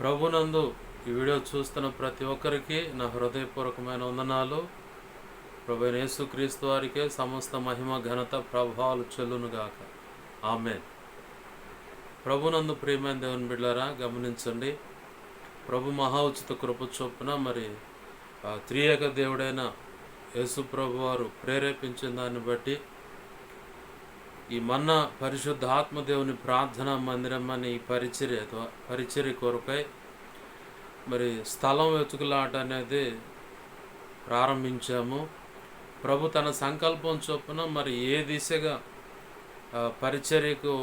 ప్రభునందు ఈ వీడియో చూస్తున్న ప్రతి ఒక్కరికి నా హృదయపూర్వకమైన వందనాలు. ప్రభు యేసుక్రీస్తు వారికే సమస్త మహిమ ఘనత ప్రభావాలు చెల్లునుగాక. ఆమె ప్రభునందు ప్రియమైన దేవుని బిడ్డారా గమనించండి. ప్రభు మహా ఉచిత కృప చొప్పున మరి ఆ త్రియేక దేవుడైన యేసు ప్రభు వారు ప్రేరేపించిన దాన్ని బట్టి ఈ మన్న పరిశుద్ధ ఆత్మదేవుని ప్రార్థనా మందిరం అని ఈ పరిచర్య పరిచర్య కొరకై మరి స్థలం వెతుకులాట అనేది ప్రారంభించాము. ప్రభు తన సంకల్పం చొప్పున మరి ఏ దిశగా పరిచర్యకు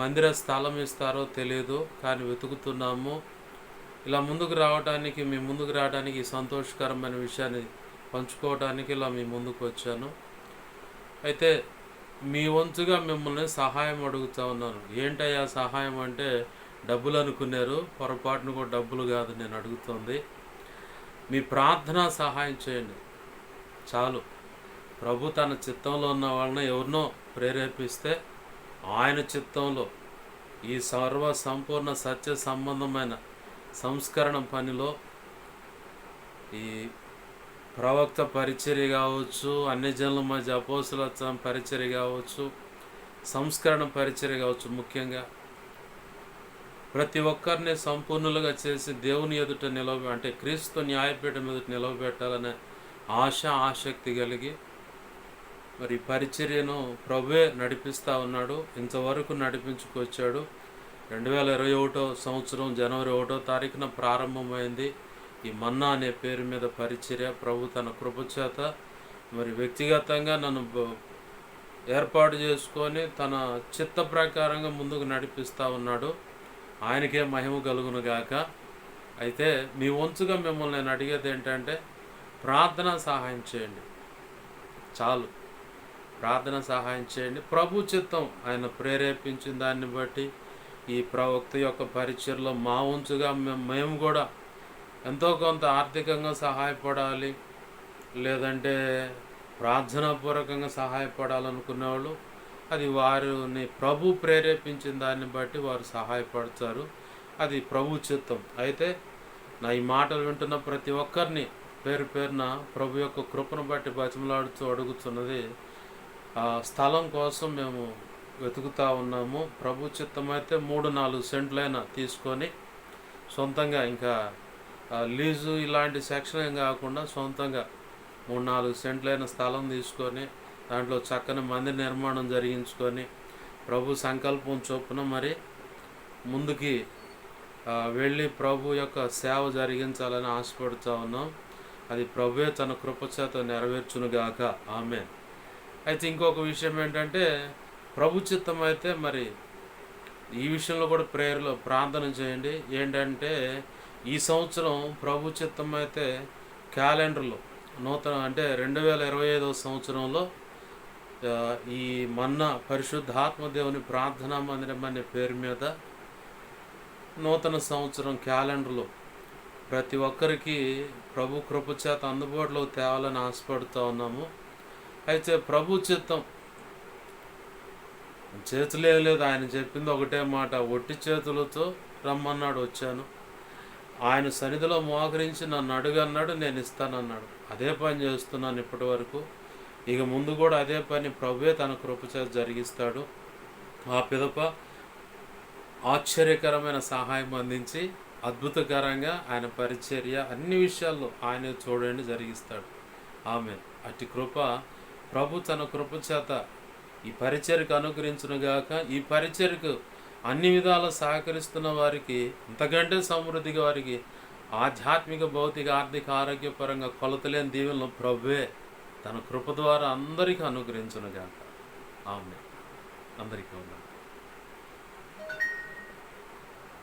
మందిర స్థలం ఇస్తారో తెలియదు కానీ వెతుకుతున్నాము. ఇలా ముందుకు రావడానికి మీ ముందుకు రావడానికి సంతోషకరమైన విషయాన్ని పంచుకోవడానికి ఇలా మీ ముందుకు వచ్చాను. అయితే మీ వంతుగా మిమ్మల్ని సహాయం అడుగుతా ఉన్నాను. ఏంటయ్యా సహాయం అంటే డబ్బులు అనుకున్నారు పొరపాటును కూడా డబ్బులు కాదు నేను అడుగుతుంది. మీ ప్రార్థన సహాయం చేయండి. చాలు. ప్రభు తన చిత్తంలో ఉన్న వాళ్ళని ఎవరినో ప్రేరేపిస్తే ఆయన చిత్తంలో ఈ సర్వ సంపూర్ణ సత్య సంబంధమైన సంస్కరణ పనిలో ఈ ప్రవక్త పరిచర్య కావచ్చు అన్ని జనుల మధ్య అపోసుల పరిచర్య కావచ్చు సంస్కరణ పరిచర్య కావచ్చు ముఖ్యంగా. ప్రతి ఒక్కరిని సంపూర్ణులుగా చేసి దేవుని ఎదుట నిలవ అంటే క్రీస్తు న్యాయపీఠం ఎదుట నిలవబెట్టాలనే ఆశ ఆసక్తి కలిగి మరి పరిచర్యను ప్రభువే నడిపిస్తూ ఉన్నాడు. ఇంతవరకు నడిపించుకొచ్చాడు. రెండు వేల ఇరవై ఒకటో సంవత్సరం జనవరి ఒకటో తారీఖున ప్రారంభమైంది. ఈ మన్నా అనే పేరు మీద పరిచర్య ప్రభు తన కృపచేత మరి వ్యక్తిగతంగా నన్ను ఏర్పాటు చేసుకొని తన చిత్త ప్రకారంగా ముందుకు నడిపిస్తూ ఉన్నాడు. ఆయనకే మహిమ కలుగును గాక. అయితే మీ వంతుగా మిమ్మల్ని నేను అడిగేది ఏంటంటే ప్రార్థన సహాయం చేయండి. చాలు. ప్రార్థన సహాయం చేయండి. ప్రభు చిత్తం ఆయన ప్రేరేపించిన దాన్ని బట్టి ఈ ప్రవక్త యొక్క పరిచయలో మా వంతుగా మేము కూడా ఎంతో కొంత ఆర్థికంగా సహాయపడాలి లేదంటే ప్రార్థనాపూర్వకంగా సహాయపడాలనుకునేవాళ్ళు. అది వారిని ప్రభు ప్రేరేపించిన దాన్ని బట్టి వారు సహాయపడతారు. అది ప్రభు చిత్తం. అయితే నా ఈ మాటలు వింటున్న ప్రతి ఒక్కరిని పేరు పేరున ప్రభు యొక్క కృపను బట్టి బతిమలాడుతూ అడుగుతున్నది ఆ స్థలం కోసం మేము వెతుకుతా ఉన్నాము. ప్రభు చిత్తం అయితే మూడు నాలుగు సెంట్లైనా తీసుకొని సొంతంగా ఇంకా లీజు ఇలాంటి సెక్షన్ ఏం కాకుండా సొంతంగా మూడు నాలుగు సెంట్లైన స్థలం తీసుకొని దాంట్లో చక్కని మందిర నిర్మాణం జరిగించుకొని ప్రభు సంకల్పం చొప్పున మరి ముందుకి వెళ్ళి ప్రభు యొక్క సేవ జరిగించాలని ఆశపడుతూ ఉన్నాం. అది ప్రభువే తన కృపచేత నెరవేర్చునుగాక. ఆమె అయితే ఇంకొక విషయం ఏంటంటే ప్రభు చిత్తం అయితే మరి ఈ విషయంలో కూడా ప్రేయర్లో ప్రార్థన చేయండి. ఏంటంటే ఈ సంవత్సరం ప్రభు చిత్తం అయితే క్యాలెండర్లో నూతన అంటే రెండు వేల ఇరవై ఐదవ సంవత్సరంలో ఈ మన్న పరిశుద్ధాత్మ దేవుని ప్రార్థనా మందిరం అనే పేరు మీద నూతన సంవత్సరం క్యాలెండర్లో ప్రతి ఒక్కరికి ప్రభు కృపచేత అందుబాటులో తేవాలని ఆశపడుతూ ఉన్నాము. అయితే ప్రభు చిత్తం చేతులే లేదు ఆయన చెప్పింది ఒకటే మాట ఒట్టి చేతులతో రమ్మన్నాడు వచ్చాను. ఆయన సన్నిధిలో మోకరించి నన్ను అడుగన్నాడు నేను ఇస్తానన్నాడు. అదే పని చేస్తున్నాను ఇప్పటి వరకు. ఇక ముందు కూడా అదే పని ప్రభువే తన కృపచేత జరిగిస్తాడు. ఆ పిదప ఆశ్చర్యకరమైన సహాయం అందించి అద్భుతకరంగా ఆయన పరిచర్య అన్ని విషయాల్లో ఆయన చూడండి జరిగిస్తాడు. ఆమె అట్టి కృప ప్రభు తన కృప చేత ఈ పరిచర్కు అనుగ్రహించునుగాక. ఈ పరిచర్కు అన్ని విధాల సహకరిస్తున్న వారికి ఇంతకంటే సమృద్ధిగా వారికి ఆధ్యాత్మిక భౌతిక ఆర్థిక ఆరోగ్యపరంగా కొలతలేని దీవెనలు ప్రభువే. తన కృప ద్వారా అందరికీ అనుగ్రహించునుగాక. ఆమె అందరికీ ఉన్నాను